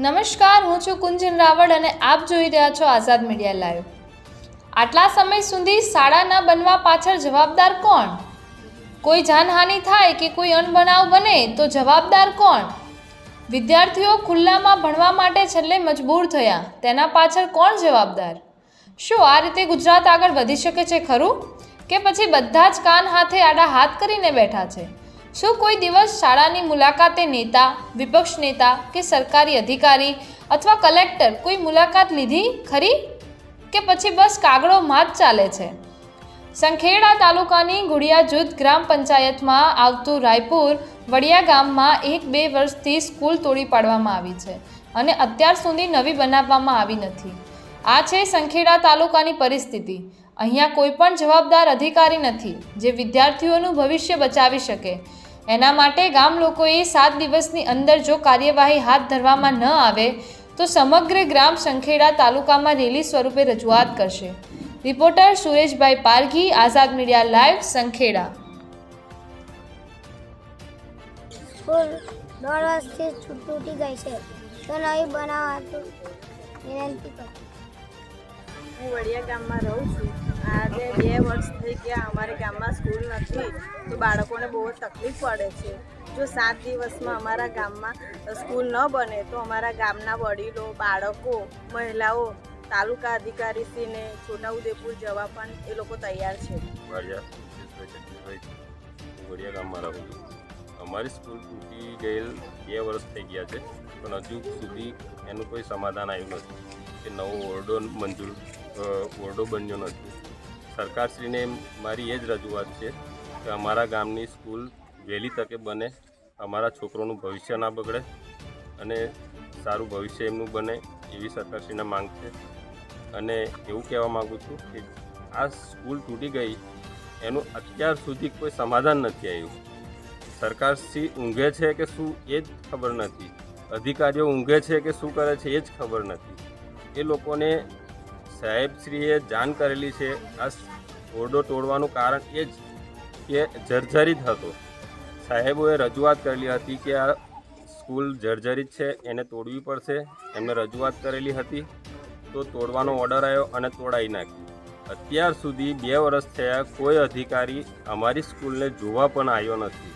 નમસ્કાર, હું છું કુંજન રાવળ અને આપ જોઈ રહ્યા છો આઝાદ મીડિયા લાઈવ. આટલા સમય સુધી શાળા ન બનવા પાછળ જવાબદાર કોણ? કોઈ જાનહાનિ થાય કે કોઈ અણબનાવ બને તો જવાબદાર કોણ? વિદ્યાર્થીઓ ખુલ્લામાં ભણવા માટે છેલ્લે મજબૂર થયા, તેના પાછળ કોણ જવાબદાર? શું આ રીતે ગુજરાત આગળ વધી શકે છે ખરું? કે પછી બધા જ કાન હાથે આડા હાથ કરીને બેઠા છે? શું કોઈ દિવસ શાળાની મુલાકાતે નેતા, વિપક્ષ નેતા કે સરકારી અધિકારી અથવા કલેક્ટર કોઈ મુલાકાત લીધી ખરી? કે પછી બસ કાગળો માં જ ચાલે છે? સંખેડા તાલુકાની ગુડિયા જૂથ ગ્રામ પંચાયતમાં આવતું રાયપુર, વડિયા ગામમાં એક બે વર્ષથી સ્કૂલ તોડી પાડવામાં આવી છે અને અત્યાર સુધી નવી બનાવવામાં આવી નથી. આ છે સંખેડા તાલુકાની પરિસ્થિતિ. અહીંયા કોઈ પણ જવાબદાર અધિકારી નથી જે વિદ્યાર્થીઓનું ભવિષ્ય બચાવી શકે. એના માટે ગામ લોકોએ સાત દિવસની અંદર જો કાર્યવાહી હાથ ધરવામાં ન આવે તો સમગ્ર ગ્રામ સંખેડા તાલુકામાં રેલી સ્વરૂપે રજૂઆત કરશે. Reporter Sureshbhai Parghi Azad media live Sankheda. School દોઢ વર્ષથી તૂટી ગઈ છે. તો નવી બનાવવા વિનંતી કરું. હું વડિયા ગામમાં રહું છું. આજે બે વર્ષ થઈ ગયા સ્કૂલ નથી તો બાળકોને બહુ જ તકલીફ પડે છે. જો સાત દિવસમાં અમારા ગામમાં સ્કૂલ ન બને, તો અમારા ગામના વડીલો, બાળકો, મહિલાઓ, તાલુકા અધિકારીશ્રીને છોટાઉદેપુર જવા પણ એ લોકો તૈયાર છે. હું ગામમાં રહું છું. અમારી સ્કૂલ તૂટી ગયેલ બે વર્ષ થઈ ગયા છે, પણ હજુ સુધી એનું કોઈ સમાધાન આવ્યું નથી. કે નવો ઓરડો મંજૂર ઓરડો બન્યો નથી. સરકારશ્રીને મારી એ જ રજૂઆત છે કે અમારા ગામની સ્કૂલ વહેલી તકે બને, અમારા છોકરોનું ભવિષ્ય ના બગડે અને સારું ભવિષ્ય એમનું બને એવી સરકારશ્રીને માંગ છે. અને એવું કહેવા માગું છું કે આ સ્કૂલ તૂટી ગઈ, એનું અત્યાર સુધી કોઈ સમાધાન નથી આવ્યું. સરકારશ્રી ઊંઘે છે કે શું એ જ ખબર નથી. અધિકારીઓ ઊંઘે છે કે શું કરે છે એ જ ખબર નથી. એ લોકોને સાહેબશ્રીએ જાણ કરેલી છે. આ ઓરડો તોડવાનું કારણ એ જ કે જર્જરિત હતો. સાહેબોએ રજૂઆત કરેલી હતી કે આ સ્કૂલ જર્જરિત છે, એને તોડવી પડશે. એમને રજૂઆત કરેલી હતી. તો તોડવાનો ઓર્ડર આવ્યો અને તોડાવી નાખ્યો. અત્યાર સુધી બે વર્ષ થયા કોઈ અધિકારી અમારી સ્કૂલને જોવા પણ આવ્યો નથી.